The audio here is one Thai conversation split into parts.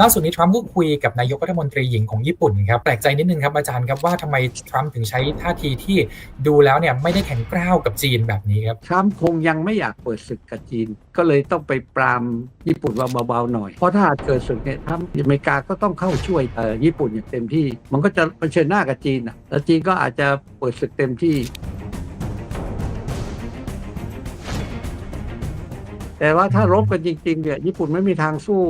ล่าสุดนี้ทรัมป์ก็คุยกับนายกรัฐมนตรีหญิงของญี่ปุ่นครับแปลกใจนิดนึงครับอาจารย์ครับว่าทำไมทรัมป์ถึงใช้ท่าทีที่ดูแล้วเนี่ยไม่ได้แข็งกร้าวกับจีนแบบนี้ครับทรัมป์คงยังไม่อยากเปิดศึกกับจีน ก็เลยต้องไปปรามญี่ปุ่นว่าเบาๆหน่อย เพราะถ้าหากเกิดศึกเนี่ยทรัมป์อเมริกาก็ต้องเข้าช่วยญี่ปุ่นอย่างเต็มที่ มันก็จะเผชิญหน้ากับจีนอะแล้วจีนก็อาจจะเปิดศึกเต็มที่ แต่ว่าถ้ารบกันจริงๆเนี่ยญี่ปุ่นไม่มีทางสู้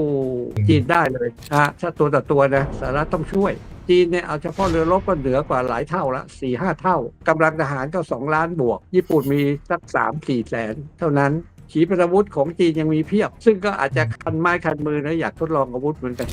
จีนได้เลยนะถ้าตัวต่อตัวนะสหรัฐต้องช่วย จีนเนี่ยเอาเฉพาะเรือรบก็เหนือกว่าหลายเท่าละสี่ห้าเท่ากำลังทหารก็สองล้านบวก ญี่ปุ่นมีสักสามสี่แสนเท่านั้นขีปนาวุธของจีนยังมีเพียบ ซึ่งก็อาจจะคันไม้คันมือนะอยากทดลองอาวุธเหมือนกัน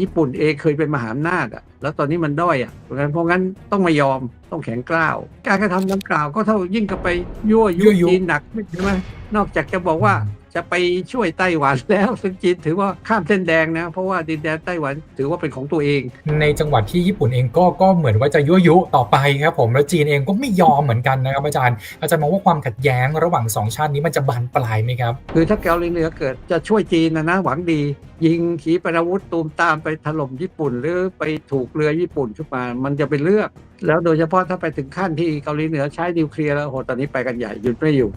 ญี่ปุ่นเองเคยเป็นมหาอำนาจอะ แล้วตอนนี้มันด้อยอะเพราะงั้นเพราะงั้นต้องไม่ยอมต้องแข็งกร้าว การกระทำดังกล่าวก็เท่ายิ่งกับไปยั่วยุยั่วยุ จีนหนักใช่ไหมนอกจากจะบอกว่า จะไปช่วยไต้หวันแล้วซึ่งจีนถือว่าข้ามเส้นแดงนะ เพราะว่าดินแดนไต้หวันถือว่าเป็นของตัวเอง ในจังหวัดที่ญี่ปุ่นเองก็ก็เหมือนว่าจะยั่วยุต่อไปครับผมแล้วจีนเองก็ไม่ยอมเหมือนกันนะครับอาจารย์อาจารย์มองว่าความขัดแย้งระหว่างสองชาตินี้มันจะบานปลายไหมครับคือถ้าเกาหลีเหนือเกิดจะช่วยจีนนะนะหวังดี ยิงขีปนาวุธตูมตามไปถล่มญี่ปุ่น หรือไปถูกเรือญี่ปุ่นขึ้นมามันจะเป็นเรื่องแล้วโดยเฉพาะถ้าไปถึงขั้นที่เกาหลีเหนือใช้นิวเคลียร์แล้วโหตอนนี้ไปกันใหญ่หยุดไม่อยู่